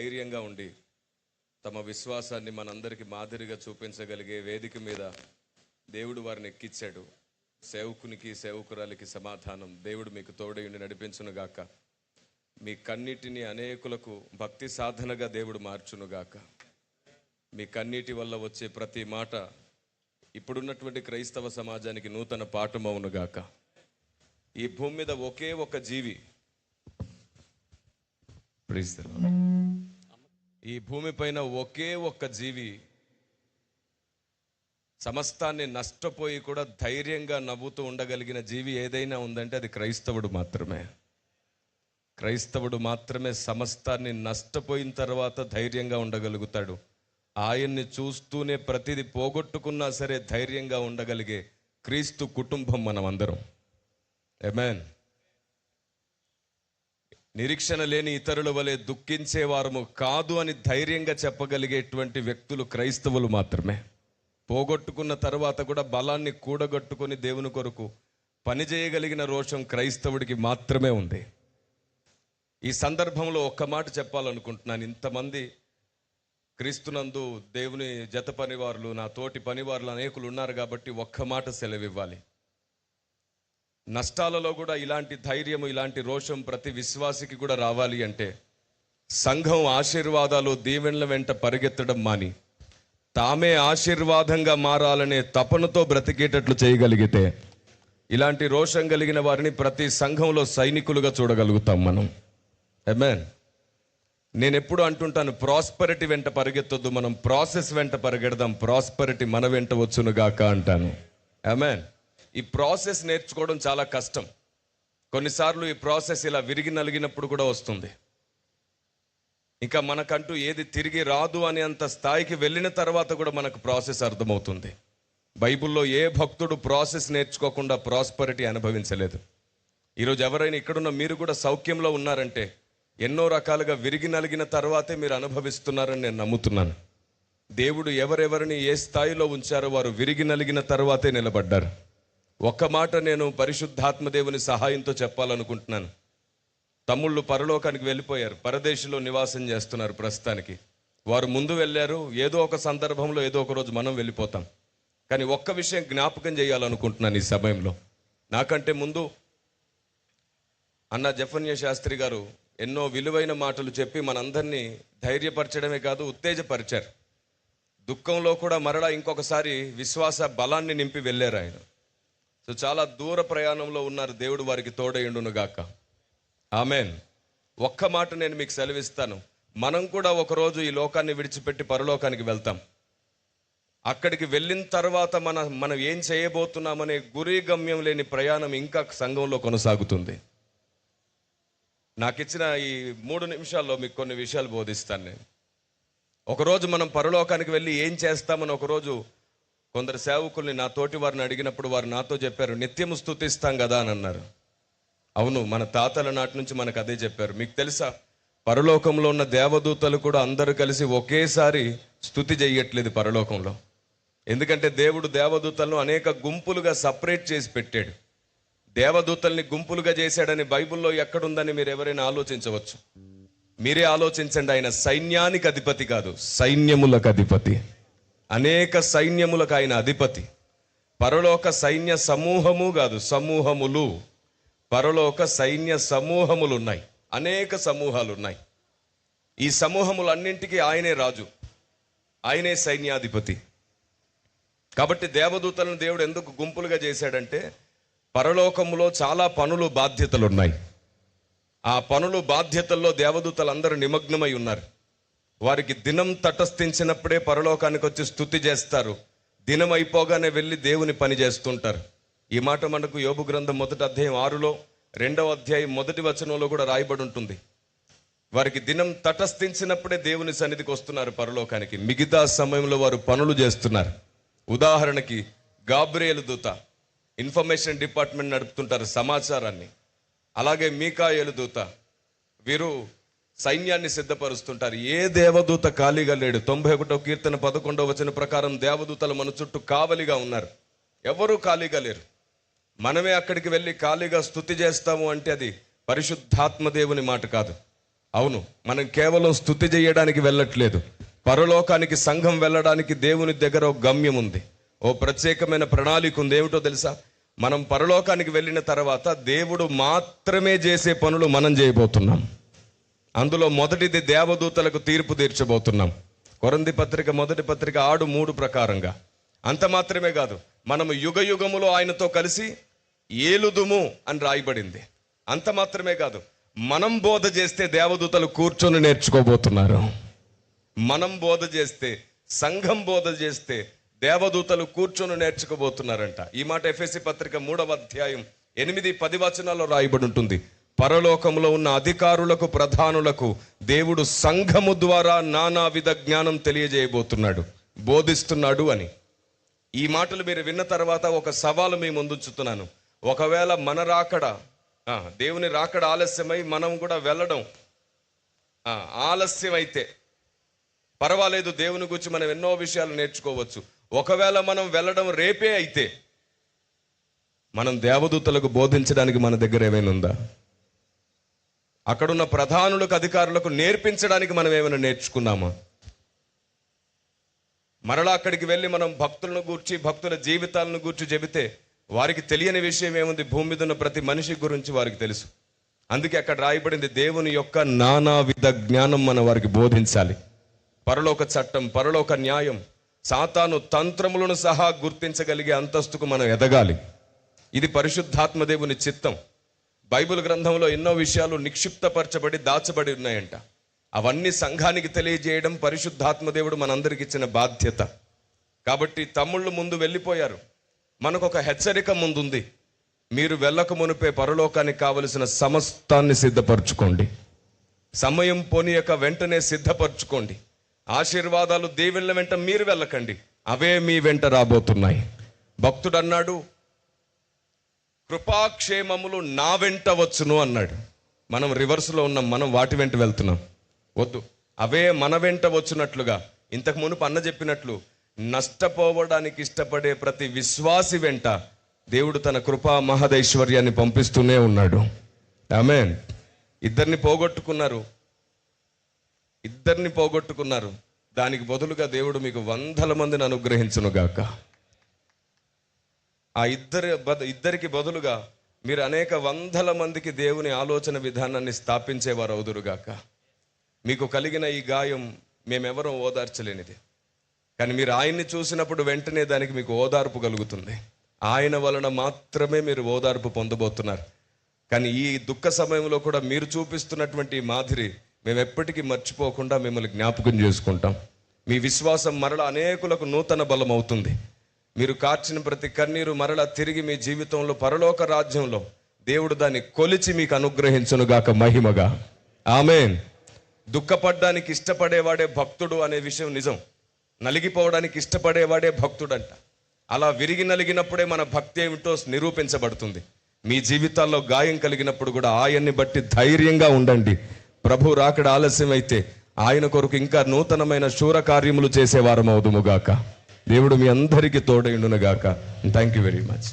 ధైర్యంగా ఉండి తమ విశ్వాసాన్ని మనందరికీ మాదిరిగా చూపించగలిగే వేదిక మీద దేవుడు వారిని ఎక్కించాడు సేవకునికి సేవకురాలికి సమాధానం దేవుడు మీకు తోడయుండి నడిపించునుగాక మీ కన్నిటిని అనేకులకు భక్తి సాధనగా దేవుడు మార్చునుగాక మీ కన్నీటి వల్ల వచ్చే ప్రతి మాట ఇప్పుడున్నటువంటి క్రైస్తవ సమాజానికి నూతన పాఠమవునుగాక ఈ భూమి మీద ఒకే ఒక జీవి. Praise. ఈ భూమిపైన ఒకే ఒక్క జీవి సమస్తాన్ని నష్టపోయి కూడా ధైర్యంగా నవ్వుతూ ఉండగలిగిన జీవి ఏదైనా ఉందంటే అది క్రైస్తవుడు మాత్రమే. క్రైస్తవుడు మాత్రమే సమస్తాన్ని నష్టపోయిన తర్వాత ధైర్యంగా ఉండగలుగుతాడు. ఆయన్ని చూస్తూనే ప్రతిదీ పోగొట్టుకున్నా సరే ధైర్యంగా ఉండగలిగే క్రీస్తు కుటుంబం మనం అందరం ఎమెన్ నిరీక్షణ లేని ఇతరుల వలె దుఃఖించేవారము కాదు అని ధైర్యంగా చెప్పగలిగేటువంటి వ్యక్తులు క్రైస్తవులు మాత్రమే. పోగొట్టుకున్న తర్వాత కూడా బలాన్ని కూడగట్టుకొని దేవుని కొరకు పని చేయగలిగిన రోషం క్రైస్తవుడికి మాత్రమే ఉంది. ఈ సందర్భంలో ఒక్క మాట చెప్పాలనుకుంటున్నాను. ఇంతమంది క్రీస్తునందు దేవుని జత పనివారులు నా తోటి పనివారులు అనేకులు ఉన్నారు కాబట్టి ఒక్క మాట సెలవివ్వాలి. నష్టాలలో కూడా ఇలాంటి ధైర్యము ఇలాంటి రోషం ప్రతి విశ్వాసికి కూడా రావాలి అంటే సంఘం ఆశీర్వాదాలు దీవెనల వెంట పరిగెత్తడం మాని. తామే ఆశీర్వాదంగా మారాలనే తపనతో బ్రతికేటట్లు చేయగలిగితే ఇలాంటి రోషం కలిగిన వారిని ప్రతి సంఘంలో సైనికులుగా చూడగలుగుతాం మనం. ఎమెన్ నేను ఎప్పుడు అంటుంటాను ప్రాస్పరిటీ వెంట పరిగెత్తొద్దు మనం ప్రాసెస్ వెంట పరిగెడదాం ప్రాస్పరిటీ మన వెంట వచ్చునుగాక అంటాను. ఎమెన్ ఈ ప్రాసెస్ నేర్చుకోవడం చాలా కష్టం. కొన్నిసార్లు ఈ ప్రాసెస్ ఇలా విరిగి నలిగినప్పుడు కూడా వస్తుంది. ఇంకా మనకంటూ ఏది తిరిగి రాదు అని అంత స్థాయికి వెళ్ళిన తర్వాత కూడా మనకు ప్రాసెస్ అర్థమవుతుంది. బైబిల్లో ఏ భక్తుడు ప్రాసెస్ నేర్చుకోకుండా ప్రాస్పరిటీ అనుభవించలేదు. ఈరోజు ఎవరైనా ఇక్కడున్న మీరు కూడా సౌఖ్యంలో ఉన్నారంటే ఎన్నో రకాలుగా విరిగి నలిగిన తర్వాతే మీరు అనుభవిస్తున్నారని నేను నమ్ముతున్నాను. దేవుడు ఎవరెవరిని ఏ స్థాయిలో ఉంచారో వారు విరిగి నలిగిన తర్వాతే నిలబడ్డారు. ఒక్క మాట నేను పరిశుద్ధాత్మ దేవుని సహాయంతో చెప్పాలనుకుంటున్నాను. తమ్ముళ్ళు పరలోకానికి వెళ్ళిపోయారు. పరదేశంలో నివాసం చేస్తున్నారు ప్రస్తుతానికి. వారు ముందు వెళ్ళారు. ఏదో ఒక సందర్భంలో ఏదో ఒక రోజు మనం వెళ్ళిపోతాం. కానీ ఒక్క విషయం జ్ఞాపకం చేయాలనుకుంటున్నాను ఈ సమయంలో. నాకంటే ముందు అన్న జఫన్య శాస్త్రి గారు ఎన్నో విలువైన మాటలు చెప్పి మనందరినీ ధైర్యపరచడమే కాదు ఉత్తేజపరిచారు. దుఃఖంలో కూడా మరలా ఇంకొకసారి విశ్వాస బలాన్ని నింపి వెళ్ళారు ఆయన. సో చాలా దూర ప్రయాణంలో ఉన్నారు. దేవుడు వారికి తోడయుండును గాక. ఆమెన్. ఒక్క మాట నేను మీకు సెలవిస్తాను. మనం కూడా ఒకరోజు ఈ లోకాన్ని విడిచిపెట్టి పరలోకానికి వెళ్తాం. అక్కడికి వెళ్ళిన తర్వాత మన మనం ఏం చేయబోతున్నామనే గురి గమ్యం లేని ప్రయాణం ఇంకా సంఘంలో కొనసాగుతుంది. నాకు ఇచ్చిన ఈ మూడు నిమిషాల్లో మీకు కొన్ని విషయాలు బోధిస్తాను నేను. ఒకరోజు మనం పరలోకానికి వెళ్ళి ఏం చేస్తామని ఒకరోజు కొందరు సేవకుల్ని నా తోటి వారిని అడిగినప్పుడు వారు నాతో చెప్పారు నిత్యము స్థుతిస్తాం కదా అని అన్నారు. అవును మన తాతల నాటి నుంచి మనకు అదే చెప్పారు. మీకు తెలుసా పరలోకంలో ఉన్న దేవదూతలు కూడా అందరూ కలిసి ఒకేసారి స్థుతి చెయ్యట్లేదు పరలోకంలో. ఎందుకంటే దేవుడు దేవదూతలను అనేక గుంపులుగా సపరేట్ చేసి పెట్టాడు. దేవదూతల్ని గుంపులుగా చేశాడని బైబిల్లో ఎక్కడుందని మీరు ఎవరైనా ఆలోచించవచ్చు. మీరే ఆలోచించండి ఆయన సైన్యానికి అధిపతి కాదు సైన్యములకు అధిపతి. అనేక సైన్యములకు ఆయన అధిపతి. పరలోక సైన్య సమూహము కాదు సమూహములు. పరలోక సైన్య సమూహములు ఉన్నాయి అనేక సమూహాలు ఉన్నాయి ఈ సమూహములన్నింటికీ ఆయనే రాజు. ఆయనే సైన్యాధిపతి. కాబట్టి దేవదూతలను దేవుడు ఎందుకు గుంపులుగా చేశాడంటే పరలోకములో చాలా పనులు బాధ్యతలు ఉన్నాయి ఆ పనులు బాధ్యతల్లో దేవదూతలందరూ నిమగ్నమై ఉన్నారు. వారికి దినం తటస్థించినప్పుడే పరలోకానికి వచ్చి స్థుతి చేస్తారు. దినం అయిపోగానే వెళ్ళి దేవుని పని చేస్తుంటారు. ఈ మాట మనకు యోగు గ్రంథం మొదటి అధ్యాయం ఆరులో రెండవ అధ్యాయం మొదటి వచనంలో కూడా రాయబడి ఉంటుంది. వారికి దినం తటస్థించినప్పుడే దేవుని సన్నిధికి వస్తున్నారు పరలోకానికి. మిగతా సమయంలో వారు పనులు చేస్తున్నారు. ఉదాహరణకి గాబ్రియలు దూత ఇన్ఫర్మేషన్ డిపార్ట్మెంట్ నడుపుతుంటారు సమాచారాన్ని. అలాగే మీకాయలు దూత వీరు సైన్యాన్ని సిద్ధపరుస్తుంటారు. ఏ దేవదూత ఖాళీగా లేడు. తొంభై ఒకటో కీర్తన పదకొండవ వచన ప్రకారం దేవదూతలు మన చుట్టూ కావలిగా ఉన్నారు. ఎవరూ ఖాళీగా లేరు. మనమే అక్కడికి వెళ్ళి ఖాళీగా స్థుతి చేస్తాము అంటే అది పరిశుద్ధాత్మ దేవుని మాట కాదు. అవును మనం కేవలం స్థుతి చేయడానికి వెళ్ళట్లేదు. పరలోకానికి సంఘం వెళ్ళడానికి దేవుని దగ్గర ఒక గమ్యం ఉంది. ఓ ప్రత్యేకమైన ప్రణాళిక ఉంది. ఏమిటో తెలుసా? మనం పరలోకానికి వెళ్ళిన తర్వాత దేవుడు మాత్రమే చేసే పనులు మనం చేయబోతున్నాం. అందులో మొదటిది దేవదూతలకు తీర్పు తీర్చబోతున్నాం. కొరంది పత్రిక మొదటి పత్రిక ఆడు మూడు ప్రకారంగా. అంత మాత్రమే కాదు మనము యుగ యుగములో ఆయనతో కలిసి ఏలుదుము అని రాయబడింది. అంత మాత్రమే కాదు మనం బోధ చేస్తే దేవదూతలు కూర్చొని నేర్చుకోబోతున్నారు. మనం బోధ చేస్తే సంఘం బోధ చేస్తే దేవదూతలు కూర్చొని నేర్చుకోబోతున్నారంట. ఈ మాట ఎఫ్ఎస్సి పత్రిక మూడవ అధ్యాయం ఎనిమిది పది వచనాల్లో రాయబడి ఉంటుంది. పరలోకంలో ఉన్న అధికారులకు ప్రధానులకు దేవుడు సంఘము ద్వారా నానావిధ జ్ఞానం తెలియజేయబోతున్నాడు బోధిస్తున్నాడు అని. ఈ మాటలు మీరు విన్న తర్వాత ఒక సవాలు మీ ముందుంచుతున్నాను. ఒకవేళ మన రాకడ దేవుని రాకడ ఆలస్యమై మనం కూడా వెళ్ళడం ఆలస్యం అయితే పర్వాలేదు దేవుని గురించి మనం ఎన్నో విషయాలు నేర్చుకోవచ్చు. ఒకవేళ మనం వెళ్ళడం రేపే అయితే మనం దేవదూతలకు బోధించడానికి మన దగ్గర ఏమైనా ఉందా? అక్కడున్న ప్రధానులకు అధికారులకు నేర్పించడానికి మనం ఏమైనా నేర్చుకున్నామా? మరలా అక్కడికి వెళ్ళి మనం భక్తులను గూర్చి భక్తుల జీవితాలను గూర్చి చెబితే వారికి తెలియని విషయం ఏముంది? భూమి మీద ఉన్న ప్రతి మనిషి గురించి వారికి తెలుసు. అందుకే అక్కడ రాయబడింది దేవుని యొక్క నానావిధ జ్ఞానం మనం వారికి బోధించాలి. పరలోక చట్టం పరలోక న్యాయం సాతాను తంత్రములను సహా గుర్తించగలిగే అంతస్తుకు మనం ఎదగాలి. ఇది పరిశుద్ధాత్మ దేవుని చిత్తం. బైబిల్ గ్రంథంలో ఎన్నో విషయాలు నిక్షిప్తపరచబడి దాచబడి ఉన్నాయంట. అవన్నీ సంఘానికి తెలియజేయడం పరిశుద్ధాత్మదేవుడు మనందరికి ఇచ్చిన బాధ్యత. కాబట్టి తమ్ముళ్ళు ముందు వెళ్ళిపోయారు. మనకు ఒక హెచ్చరిక ముందుంది. మీరు వెళ్ళక మునిపే పరలోకానికి కావలసిన సమస్తాన్ని సిద్ధపరచుకోండి. సమయం పోనీయక వెంటనే సిద్ధపరచుకోండి. ఆశీర్వాదాలు దేవుళ్ళ వెంట మీరు వెళ్ళకండి. అవే మీ వెంట రాబోతున్నాయి. భక్తుడు అన్నాడు కృపాక్షేమములు నా వెంట వచ్చును అన్నాడు. మనం రివర్స్లో ఉన్నాం మనం వాటి వెంట వెళ్తున్నాం. వద్దు. అవే మన వెంట వచ్చినట్లుగా. ఇంతకు మునుపు అన్న చెప్పినట్లు నష్టపోవడానికి ఇష్టపడే ప్రతి విశ్వాసి వెంట దేవుడు తన కృపా మహదైశ్వర్యాన్ని పంపిస్తూనే ఉన్నాడు. ఆమె ఇద్దరిని పోగొట్టుకున్నారు. ఇద్దరిని పోగొట్టుకున్నారు. దానికి బదులుగా దేవుడు మీకు వందల మందిని అనుగ్రహించునుగాక. గాక ఆ ఇద్దరి ఇద్దరికి బదులుగా మీరు అనేక వందల మందికి దేవుని ఆలోచన విధానాన్ని స్థాపించేవారు అవుదురుగాక మీకు కలిగిన ఈ గాయం మేమెవరం ఓదార్చలేనిది. కానీ మీరు ఆయన్ని చూసినప్పుడు వెంటనే దానికి మీకు ఓదార్పు కలుగుతుంది. ఆయన వలన మాత్రమే మీరు ఓదార్పు పొందబోతున్నారు. కానీ ఈ దుఃఖ సమయంలో కూడా మీరు చూపిస్తున్నటువంటి మాదిరి మేము ఎప్పటికీ మర్చిపోకుండా మిమ్మల్ని జ్ఞాపకం చేసుకుంటాం. మీ విశ్వాసం మరల అనేకులకు నూతన బలం అవుతుంది మీరు కార్చిన ప్రతి కన్నీరు మరల తిరిగి మీ జీవితంలో పరలోక రాజ్యంలో దేవుడు దాన్ని కొలిచి మీకు అనుగ్రహించునుగాక మహిమగా. ఆమెన్. దుఃఖపడ్డానికి ఇష్టపడేవాడే భక్తుడు అనే విషయం నిజం. నలిగిపోవడానికి ఇష్టపడేవాడే భక్తుడంట. అలా విరిగి నలిగినప్పుడే మన భక్తి ఏమిటో నిరూపించబడుతుంది. మీ జీవితాల్లో గాయం కలిగినప్పుడు కూడా ఆయన్ని బట్టి ధైర్యంగా ఉండండి. ప్రభు రాకడ ఆలస్యం అయితే ఆయన కొరకు ఇంకా నూతనమైన శూర కార్యములు చేసేవారం అవుదుముగాక దేవుడు మీ అందరికీ తోడైండునుగాక. Thank you very much